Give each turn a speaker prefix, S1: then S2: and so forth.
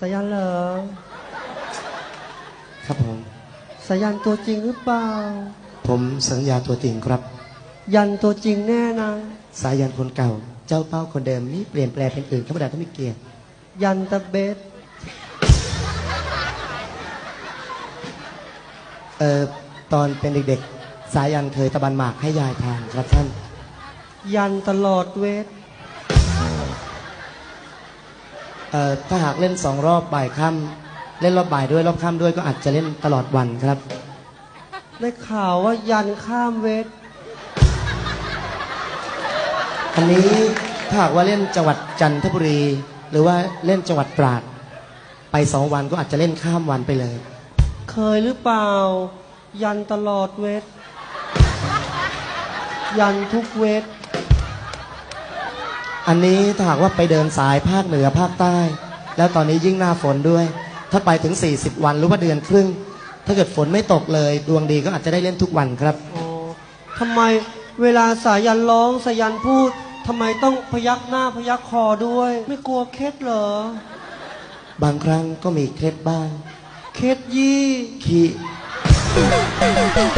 S1: สายันเหรอ
S2: ครับผม
S1: สายันตัวจริงหรือเปล่า
S2: ผมสัญญาตัวจริงครับ
S1: ยันตัวจริงแน่นะ
S2: สายันคนเก่า เจ้าเป้าคนเดิมนี่เปลี่ยนแปลงเป็นอื่นธรรมดาต้องไม่เกียรติ
S1: ยันตะเบส
S2: เอ่อตอนเป็นเด็กๆ สายันเคยตะบันหมากให้ยายทานครับท่าน
S1: ยันตลอดเวท
S2: ถ้าหากเล่นสองรอบบ่ายค่ำเล่นรอบบ่ายด้วยรอบค่ำด้วยก็อาจจะเล่นตลอดวันครับ
S1: ได้ข่าวว่ายันข้ามเวท
S2: อันนี้ถ้าหากว่าเล่นจังหวัดจันทบุรี หรือว่าเล่นจังหวัดตราด ไปสองวันก็อาจจะเล่นข้ามวันไปเลย
S1: เคยหรือเปล่า ยันตลอดเวทยันทุกเวท
S2: อันนี้ถ้าหากว่าไปเดินสายภาคเหนือภาคใต้ แล้วตอนนี้ยิ่งหน้าฝนด้วย ถ้าไปถึง 40 วันหรือว่าเดือนครึ่ง ถ้าเกิดฝนไม่ตกเลย ดวงดีก็อาจจะได้เล่นทุกวันครับ
S1: อ๋อทำไมเวลาสายันร้องสายันพูดทำไมต้องพยักหน้าพยักคอด้วย ไม่กลัวเคล็ดเหรอ
S2: บางครั้งก็มีเคล็ดบ้าง
S1: เคล็ดยี่
S2: ขี้「